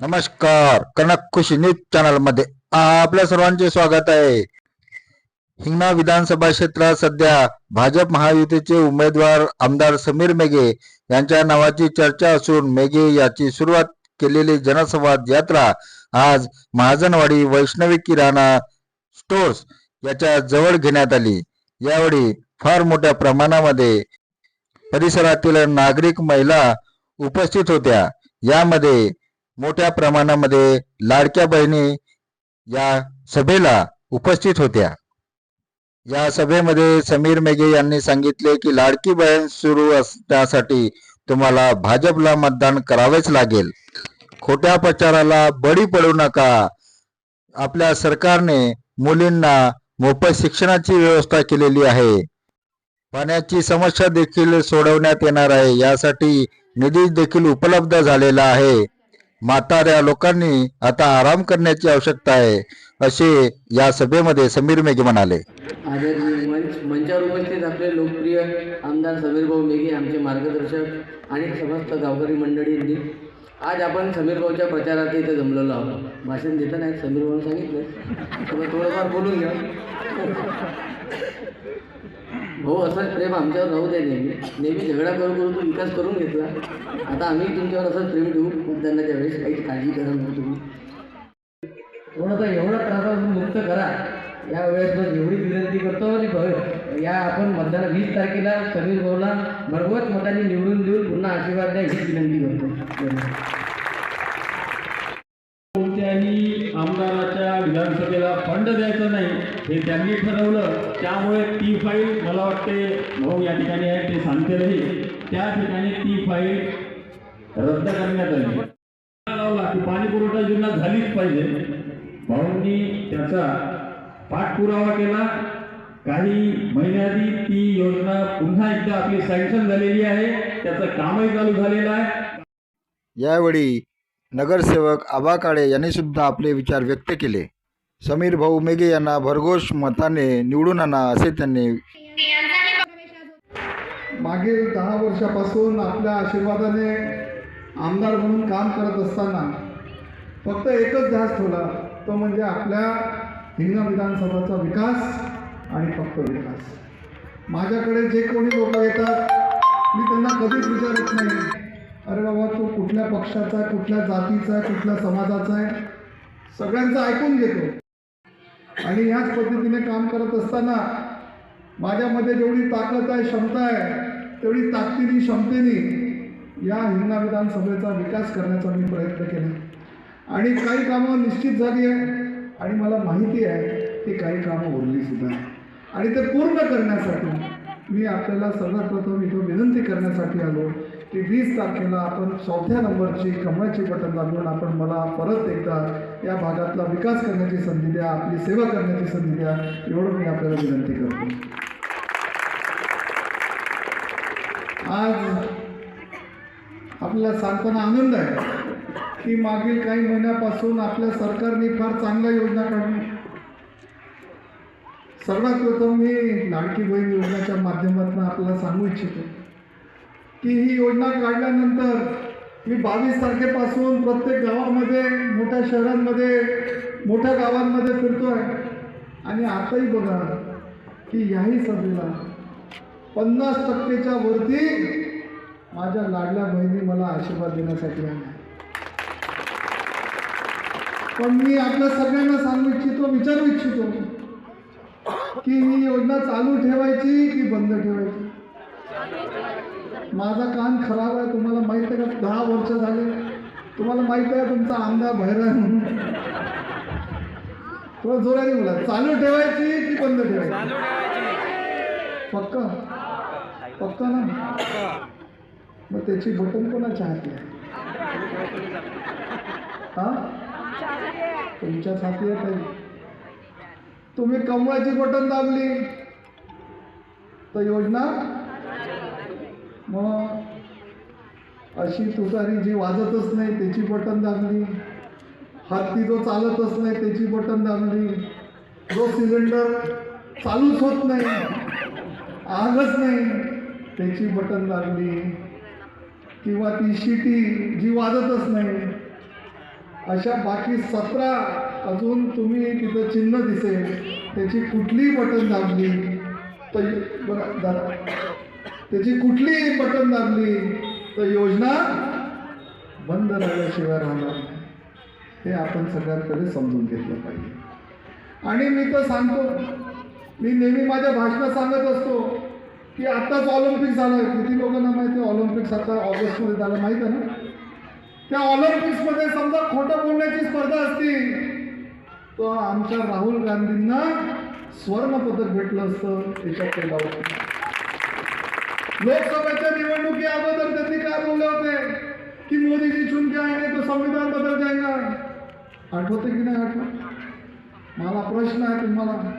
नमस्कार. कनक खुशी न्यूज चॅनलमध्ये आपल्या सर्वांचे स्वागत आहे. हिंगणा विधानसभा क्षेत्रात सध्या भाजप महायुतीचे उमेदवार आमदार समीर मेघे यांच्या नावाची चर्चा असून मेघे याची सुरुवात केलेली जनसंवाद यात्रा आज महाजनवाडी वैष्णवी किराणा स्टोर्स याच्या जवळ घेण्यात आली. यावेळी फार मोठ्या प्रमाणामध्ये परिसरातील नागरिक महिला उपस्थित होत्या. यामध्ये मोठ्या प्रमाणामध्ये लाडक्या बहिणी या सभेला उपस्थित होत्या. या सभेमध्ये समीर मेघे यांनी सांगितले की लाडकी बहीण सुरू असण्यासाठी तुम्हाला भाजपला मतदान करावेच लागेल. खोट्या प्रचाराला बळी पडू नका. आपल्या सरकारने मुलींना मोफत शिक्षणाची व्यवस्था केलेली आहे. पाण्याची समस्या देखील सोडवण्यात येणार आहे. यासाठी निधी देखील उपलब्ध झालेला आहे. म्हाताऱ्या लोकांनी आता आराम करण्याची आवश्यकता आहे असे या सभेमध्ये समीर मेघे म्हणाले. मंचावर उपस्थित आपले लोकप्रिय आमदार समीर भाऊ मेघे आमचे मार्गदर्शक आणि समस्त गावकरी मंडळींनी. आज आपण समीर भाऊच्या प्रचारात इथे जमलेलो आहोत. भाषण देताना समीर भाऊ सांगितलं. थोडंफार बोलून घ्या. हो, भाऊ असंच प्रेम आमच्यावर राहू दे नेहमी. नेहमी झगडा करून करून तू विकास करून घेतला. आता आम्ही तुमच्यावर असंच प्रेम ठेवू मतदानाच्या वेळेस काही काळजी करा नको तुम्ही. थोडंसं एवढा त्रासापासून मुक्त करा. या वेळेस मग एवढी विनंती करतो आणि भ- या आपण मतदान वीस तारखेला समीर भाऊला भरघोस मतांनी निवडून देऊन पुन्हा आशीर्वाद द्या ही विनंती करतो. दंड द्यायचा द्यायचं नाही. हे त्यांनी ठरवलं. त्यामुळे ती फाईल मला वाटते भाऊ या ठिकाणी आहे ते सांगतीलही. त्या ठिकाणी ती फाईल रद्द करण्यात आली. लावला की पाणी पुरवठा योजना झालीच पाहिजे. भाऊंनी त्याचा पाठपुरावा केला. काही महिन्याआधी ती योजना पुन्हा एकदा आपली सँक्शन झालेली आहे. त्याचं कामही चालू झालेलं आहे. यावेळी नगरसेवक आबा काळे यांनी सुद्धा आपले विचार व्यक्त केले. समीर भाऊ मेघे यांना भरघोष मताने निवडून आणा असे त्यांनी मागील दहा वर्षापासून आपल्या आशीर्वादाने आमदार म्हणून काम करत असताना फक्त एकच ध्यास ठेवला तो म्हणजे आपल्या हिंगणा विधानसभाचा विकास आणि फक्त विकास. माझ्याकडे जे कोणी लोक येतात मी त्यांना कधीच विचारत नाही अरे बाबा तू कुठल्या पक्षाचा आहे कुठल्या जातीचा आहे कुठल्या समाजाचा आहे? सगळ्यांचं ऐकून घेतो. आणि ह्याच पद्धतीने काम करत असताना माझ्यामध्ये जेवढी ताकद आहे क्षमता आहे तेवढी ताकदीने क्षमतेने या हिंगणा विधानसभेचा विकास करण्याचा मी प्रयत्न केला आणि काही कामं निश्चित झाली आहे आणि मला माहिती आहे की काही कामं उरली सुद्धा आहे. आणि ते पूर्ण करण्यासाठी मी आपल्याला सर्वात प्रथम इथं विनंती करण्यासाठी आलो की वीस तारखेला आपण चौथ्या नंबरची कमळाची बटन दाबून आपण मला परत एकदा या भागातला विकास करण्याची संधी द्या आपली सेवा करण्याची संधी द्या एवढं मी आपल्याला विनंती करतो. आज आपल्याला सांगताना आनंद आहे की मागील काही महिन्यापासून आपल्या सरकारने फार चांगल्या योजना काढली सर्वात प्रथम मी लाडकी बहीण योजनेच्या माध्यमातून आपल्याला सांगू इच्छितो की ही योजना काढल्यानंतर मी बावीस तारखेपासून प्रत्येक गावामध्ये मोठ्या शहरांमध्ये मोठ्या गावांमध्ये फिरतो आहे आणि आताही बघा की याही सभेला पन्नास टक्केच्या वरती माझ्या लाडल्या बहिणी मला आशीर्वाद देण्यासाठी आल्या. पण मी आपल्या सगळ्यांना सांगू इच्छितो विचारू इच्छितो की ही योजना चालू ठेवायची की बंद ठेवायची? माझा कान खराब आहे तुम्हाला माहीत आहे का? दहा वर्ष झाले. तुम्हाला माहीत आहे तुमचा आमदार आहे म्हणून? थोडं जोराने बोला. चालू ठेवायची की बंद ठेवायची? पक्क. पक्क ना? मग त्याची बटन कोणाच्या हाती आहे? हा? तुमच्या हाती आहे तुम्ही कमवायची बटन दाबली. तर योजना? मग अशी तुतारी जी वाजतच नाही त्याची बटन दाबली. हत्ती जो चालतच नाही त्याची बटन दाबली. जो सिलेंडर चालूच होत नाही आगच नाही त्याची बटन दाबली. किंवा ती शिटी जी वाजतच नाही. अशा बाकी सतरा अजून तुम्ही तिथं चिन्ह दिसेल त्याची कुठलीही बटन दाबली. तर बरं दादा. त्याची कुठलीही बटन दाबली? तर योजना बंद राहिल्याशिवाय राहणार नाही. हे आपण सगळ्यांकडे समजून घेतलं पाहिजे. आणि मी तर सांगतो मी नेहमी माझ्या भाषणात सांगत असतो की आत्ताच ऑलिम्पिक झालं किती लोकांना माहिती आहे ऑलिम्पिक्स आता ऑगस्टमध्ये झालं माहीत आहे ना? त्या ऑलिम्पिक्समध्ये समजा खोटं बोलण्याची स्पर्धा असती तर आमच्या राहुल गांधींना स्वर्णपदक भेटलं असतं त्याच्यात काही डाऊट लोकसभेच्या निवडणुकी अगोदर त्यांनी काय बोलले होते? की मोदी जी आहे तो संविधान बदल जायला आठवते की नाही आठवत? मला प्रश्न आहे तुम्हाला.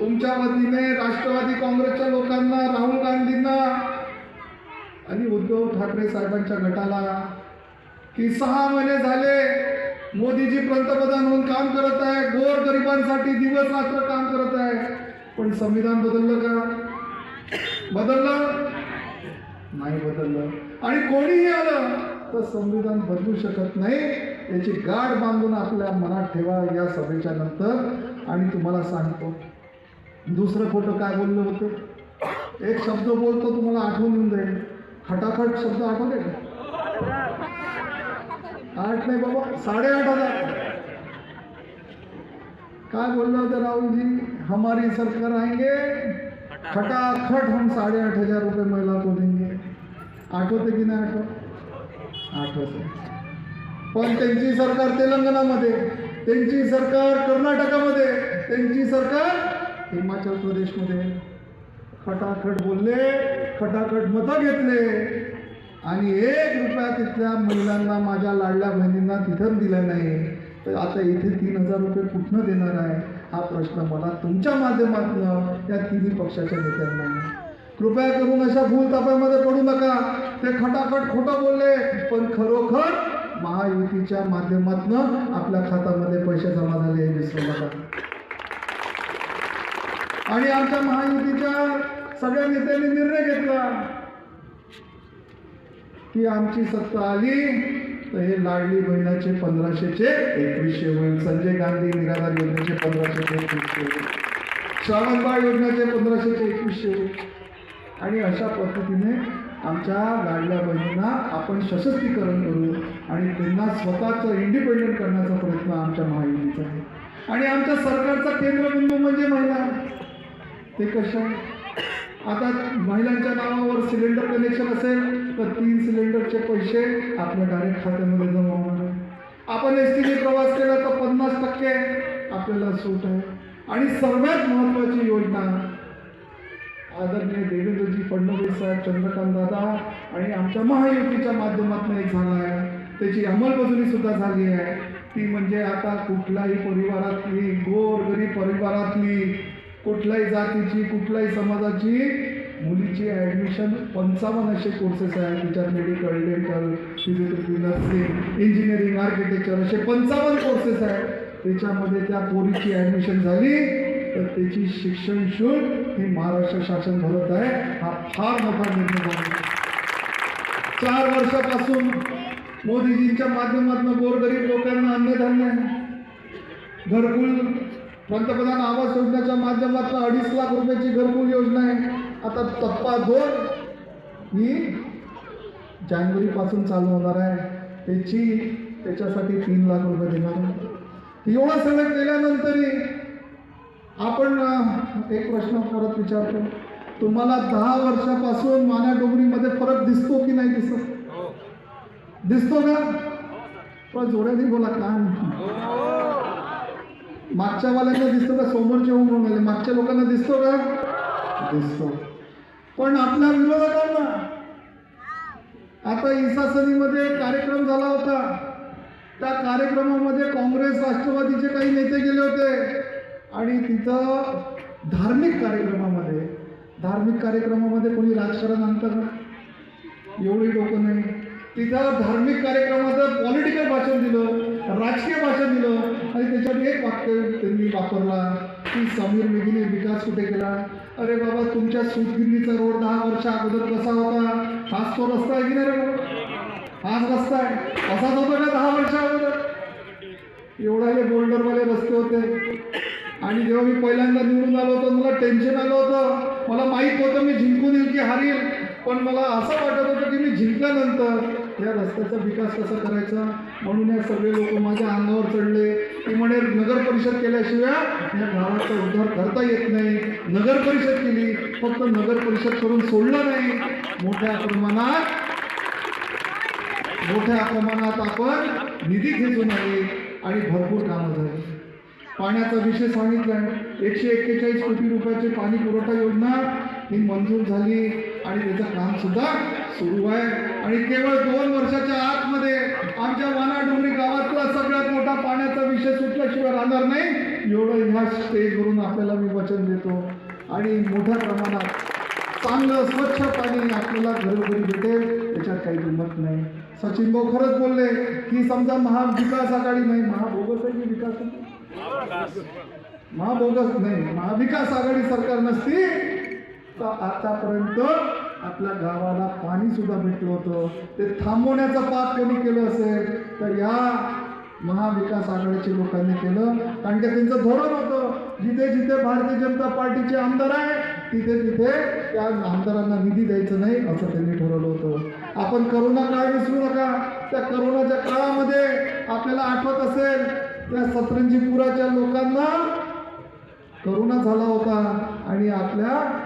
तुमच्या वतीने राष्ट्रवादी काँग्रेसच्या लोकांना राहुल गांधींना आणि उद्धव ठाकरे साहेबांच्या गटाला की सहा महिने झाले मोदीजी पंतप्रधान म्हणून काम करत आहे गोर गरिबांसाठी दिवस रात्र काम करत आहे पण संविधान बदललं का? बदललं? नाही बदललं. आणि कोणीही आलं तर संविधान बदलू शकत नाही. याची गाठ बांधून आपल्या मनात ठेवा या सभेच्या नंतर. आणि तुम्हाला सांगतो दुसरं खोटं काय बोललं होतं? एक शब्द बोलतो तुम्हाला आठवून येऊन जाईल. खटाखट शब्द आठवले आठ नाही बाबा साडेआठ हजार. काय बोललं होतं राहुलजी? हमारी सरकार आएंगे. खटाखट हम साढ़े आठ हजार रुपये महिला को देंगे. आठवते की नाही आठवत? आठवते. पण त्यांची सरकार तेलंगणामध्ये त्यांची सरकार कर्नाटकामध्ये त्यांची सरकार हिमाचल प्रदेशमध्ये. खटाखट बोलले खटाखट मतं घेतले. आणि एक रुपया तिथल्या महिलांना माझ्या लाडल्या बहिणींना तिथं दिला नाही. तर आता इथे तीन हजार रुपये कुठनं देणार आहे? हा प्रश्न मला तुमच्या माध्यमातून या तिन्ही पक्षाच्या नेत्यांना कृपया करून अशा भूलतापामध्ये पडू नका. ते खटाखट खोटं बोलले पण खरोखर महायुतीच्या माध्यमातून आपल्या खात्यामध्ये पैसे जमा झाले हे विसरू नका आणि आमच्या महायुतीच्या सगळ्या नेत्यांनी निर्णय घेतला की आमची सत्ता आली तर हे लाडली बहिणाचे पंधराशेचे एकवीसशे होईल. संजय गांधी निराधार योजनेचे पंधराशेचे एकवीसशे होईल. श्रावणबाळ योजनेचे पंधराशेचे एकवीसशे होईल. आणि अशा पद्धतीने आमच्या लाडल्या बहिणींना आपण सशक्तीकरण करू आणि त्यांना स्वतःचं इंडिपेंडंट करण्याचा प्रयत्न आमच्या महायुतीचा आहे. आणि आमच्या सरकारचा केंद्रबिंदू म्हणजे महिला. ते कसं आहे आता महिलांच्या नावावर सिलेंडर कनेक्शन असेल तर तीन सिलेंडरचे पैसे आपल्या डायरेक्ट खात्यामध्ये जमा होणार आपण एस टीने प्रवास केला तर पन्नास टक्के आपल्याला सूट आहे. आणि सर्वात महत्त्वाची योजना आदरणीय देवेंद्रजी फडणवीस साहेब चंद्रकांत दादा आणि आमच्या महायुतीच्या माध्यमातून एक झाला आहे. त्याची अंमलबजावणी सुद्धा झाली आहे. ती म्हणजे आता कुठल्याही परिवारातली गोर गरीब परिवारातली कुठल्याही जातीची कुठल्याही समाजाची मुलीची ॲडमिशन पंचावन्न असे कोर्सेस आहेत. त्याच्यात medical dental physiotherapy nursing engineering architecture असे पंचावन्न कोर्सेस आहेत. त्याच्यामध्ये त्या पोरीची ॲडमिशन झाली. तर त्याची शिक्षण शुल्क हे महाराष्ट्र शासन भरत आहे. हा फार मोठा निर्णय झाला. चार वर्षापासून मोदीजींच्या माध्यमातून गोरगरीब लोकांना अन्नधान्य घरकुल पंतप्रधान आवास योजनेच्या माध्यमातून अडीच लाख रुपयाची घरकुल योजना आहे. आता टप्पा दोन ही जानेवारीपासून चालू होणार आहे. त्याची त्याच्यासाठी तीन लाख रुपये देणार एवढं सगळं केल्यानंतरही आपण एक प्रश्न परत विचारतो. तुम्हाला दहा वर्षापासून मानाडोंगरीमध्ये फरक दिसतो की नाही दिसत? दिसतो का? पण जोड्याने बोला का? मागच्या वाल्यांना दिसतो का? समोरचे होऊन राहिले मागच्या लोकांना दिसतो का? दिसतो. पण आपल्या विरोधकांना आता इसासनीमध्ये कार्यक्रम झाला होता. त्या कार्यक्रमामध्ये काँग्रेस राष्ट्रवादीचे काही नेते गेले होते. आणि तिथं धार्मिक कार्यक्रमामध्ये धार्मिक कार्यक्रमामध्ये कोणी राजकारण आणतं का? एवढी लोकं नाही. तिथं धार्मिक कार्यक्रमाचं पॉलिटिकल भाषण दिलं राजकीय भाषण दिलं आणि त्याच्यात एक वाक्य त्यांनी वापरला की समीर मेघीने विकास कुठे केला? अरे बाबा तुमच्या सुतगिरणीचा रोड दहा वर्ष अगोदर कसा होता? हाच तो रस्ता आहे की नाही रे हाच रस्ता आहे. असाच होता का दहा वर्ष अगोदर? एवढाले बोल्डरवाले रस्ते होते. आणि जेव्हा मी पहिल्यांदा निवडून आलो होतो मला टेन्शन आलं होतं. मला माहीत होतं मी जिंकून येईल की हारील. पण मला असं वाटत होतं की मी जिंकल्यानंतर या रस्त्याचा विकास कसा करायचा? म्हणून या सगळे लोक माझ्या अंगावर चढले. की म्हणे नगर परिषद केल्याशिवाय या गावाचा उद्धार करता येत नाही. नगर परिषद केली फक्त नगर परिषद करून सोडलं नाही. मोठ्या प्रमाणात मोठ्या प्रमाणात आपण निधी खेचून आली आणि भरपूर कामं झाली. पाण्याचा विषय सांगितलाय. एकशे एक्केचाळीस कोटी रुपयाची पाणी पुरवठा योजना ही मंजूर झाली आणि त्याचं काम सुद्धा सुरू आहे. आणि केवळ दोन वर्षाच्या आतमध्ये आमच्या वानाडोंगरी गावातला सगळ्यात मोठा पाण्याचा विषय सुटल्याशिवाय राहणार नाही. एवढं ह्या स्टेजवरून आपल्याला मी वचन देतो. आणि मोठ्या प्रमाणात चांगलं स्वच्छ पाणी आपल्याला घरोघरी भेटेल त्याच्यात काही किंमत नाही. सचिन भाऊ खरंच बोलले की समजा महाविकास आघाडी नाही महाभोगस आहे विकास महाबोगस नाही महाविकास आघाडी सरकार नसती तर आतापर्यंत आपल्या गावाला पाणी सुद्धा भेटलं होतं. ते थांबवण्याचं पाप कोणी केलं असेल तर या महाविकास आघाडीच्या लोकांनी केलं. कारण की त्यांचं धोरण होतं जिथे जिथे भारतीय जनता पार्टीचे आमदार आहे तिथे तिथे त्या आमदारांना निधी द्यायचं नाही असं त्यांनी ठरवलं होतं. आपण करोना काळ विसरू नका त्या करोनाच्या काळामध्ये आपल्याला आठवत असेल त्या सतरंजीपुराच्या लोकांना करोना झाला होता आणि आपल्या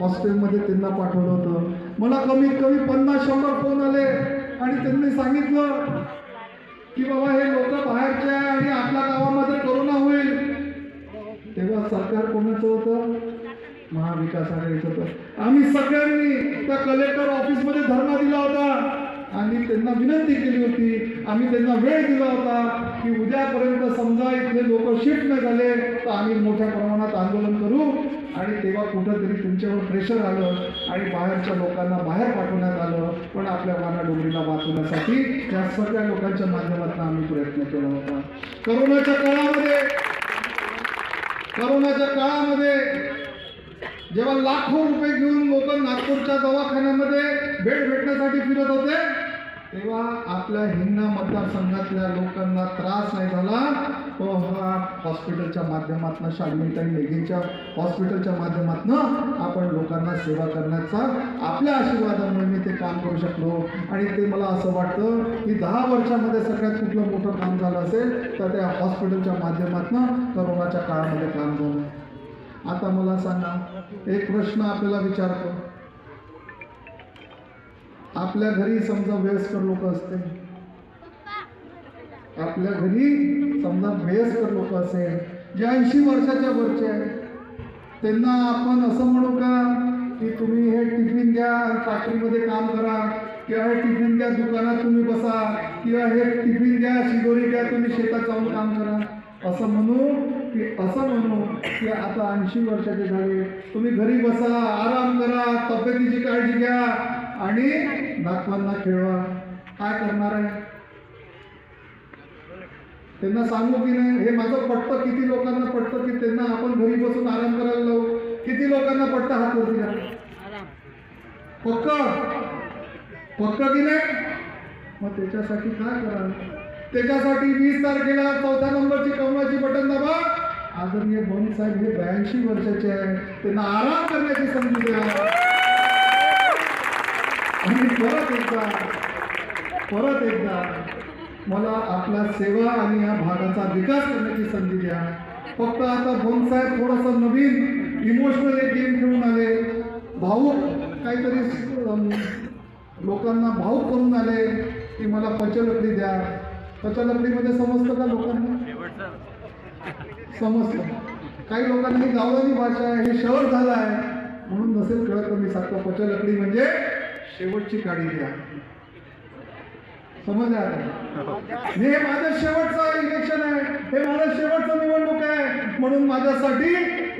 हॉस्टेलमध्ये त्यांना पाठवलं होतं. मला कमीत कमी पन्नास शंभर फोन आले आणि त्यांनी सांगितलं की बाबा हे लोक बाहेरचे आहे आणि आपल्या गावामध्ये करोना होईल. तेव्हा सरकार कोणाचं होतं? महाविकास आघाडीचं होतं. आम्ही सगळ्यांनी त्या कलेक्टर ऑफिसमध्ये धरणं त्यांना विनंती केली होती. आम्ही त्यांना वेळ दिला होता की उद्यापर्यंत समजा इथले लोक शिफ्ट नाही झाले तर आम्ही मोठ्या प्रमाणात आंदोलन करू. आणि तेव्हा कुठंतरी तुमच्यावर प्रेशर आलं आणि बाहेरच्या लोकांना बाहेर पाठवण्यात आलं. पण आपल्या वाना डोंगरीला वाचवण्यासाठी त्या सगळ्या लोकांच्या माध्यमातून आम्ही प्रयत्न केला होता. करोनाच्या काळामध्ये करोनाच्या काळामध्ये जेव्हा लाखो रुपये घेऊन लोक नागपूरच्या दवाखान्यामध्ये भेट भेटण्यासाठी फिरत होते तेव्हा आपल्या हिंगणा मतदारसंघातल्या लोकांना त्रास नाही झाला. तो हा हॉस्पिटलच्या माध्यमातून शालिनीताई लेगेच्या हॉस्पिटलच्या माध्यमातून आपण लोकांना सेवा करण्याचा आपल्या आशीर्वादामुळे मी ते काम करू शकलो. आणि ते मला असं वाटतं की दहा वर्षामध्ये सगळ्यात कुठलं मोठं काम झालं असेल तर त्या हॉस्पिटलच्या माध्यमातून करोनाच्या काळामध्ये काम झालं. आता मला सांगा एक प्रश्न आपल्याला विचारतो. आपल्या घरी समजा वयस्कर लोक असते आपल्या घरी समजा वयस्कर लोक असेल जे ऐंशी वर्षाच्या वरचे आहेत त्यांना आपण असं म्हणू का की तुम्ही हे टिफिन द्या फॅक्टरीमध्ये काम करा किंवा हे टिफिन द्या दुकानात तुम्ही बसा किंवा हे टिफिन द्या शिदोरी द्या तुम्ही शेतात जाऊन काम करा. असं म्हणू की असं म्हणू की आता ऐंशी वर्षाचे झाले तुम्ही घरी बसा आराम करा तब्येतीची काळजी घ्या आणि नातवांना खेळवा. काय करणार आहे? त्यांना सांगू की नाही? हे माझं पटतं किती लोकांना पटतं की त्यांना आपण घरी बसून आराम करायला लावू? किती लोकांना पटतं हात वरती पक्क? पक्क की नाही? मग त्याच्यासाठी काय करा त्याच्यासाठी वीस तारखेला चौथ्या नंबरची कमळाची बटन दाबा. आदरणीय बोन साहेब हे ब्याऐंशी वर्षाचे आहे. त्यांना आराम करण्याची संधी द्या. आणि परत एकदा परत एकदा मला आपल्या सेवा आणि या भागाचा विकास करण्याची संधी द्या. फक्त आता साहेब थोडंसं नवीन इमोशनल एक गेम खेळून आले. भाऊक काहीतरी लोकांना भाऊक करून आले की मला पचलकडी द्या. पचलकडीमध्ये समजतं का लोकांना? समजतं. काही लोकांनी गावरानी भाषा आहे हे शहर झालं आहे म्हणून नसेल कळत मी सांगतो पचलकडी म्हणजे शेवटची काळी द्या. समज हे माझं शेवटचं इलेक्शन आहे. हे माझं शेवटचं निवडणूक आहे. म्हणून माझ्यासाठी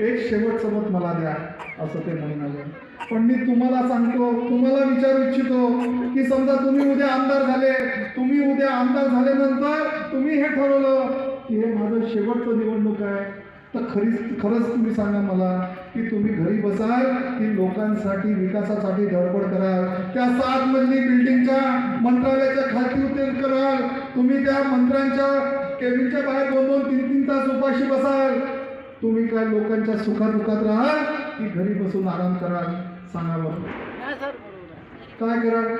एक शेवटचं मत मला द्या असं ते म्हणून आले पण मी तुम्हाला सांगतो तुम्हाला विचारू इच्छितो की समजा तुम्ही उद्या आमदार झाले तुम्ही उद्या आमदार झाल्यानंतर तुम्ही हे ठरवलं की हे माझं शेवटचं निवडणूक आहे. तर खरीच खरंच तुम्ही सांगा मला की तुम्ही घरी बसाल की लोकांसाठी विकासासाठी धडपड कराल? त्या सात मजली बिल्डिंगच्या मंत्रालयाच्या खालती उतर कराल. तुम्ही त्या मंत्र्यांच्या केबिनच्या बाहेर दोन दोन तीन तीन तास उपाशी बसाल. तुम्ही काय लोकांच्या सुखादुखात राहाल की घरी बसून आराम कराल? सांगा बरं. काय कराल?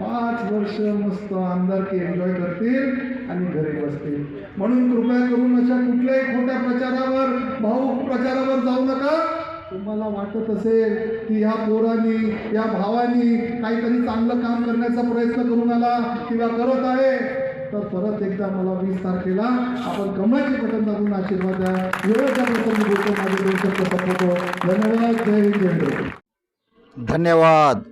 पाच वर्ष मस्त आमदारकी एन्जॉय करतील आणि घरी बसतील. म्हणून कृपया करून अशा कुठल्याही खोट्या प्रचारावर भाऊक प्रचारावर जाऊ नका. तुम्हाला वाटत असेल की ह्या पोरांनी या भावानी काहीतरी चांगलं काम करण्याचा प्रयत्न करून आला किंवा करत आहे तर परत एकदा मला वीस तारखेला आपण कमळाचे बटन दाबून आशीर्वाद द्या. वेळेच्या प्रसंगी बोलतो माझे दोन शब्द संपवतो धन्यवाद. जय जय हिंद. धन्यवाद.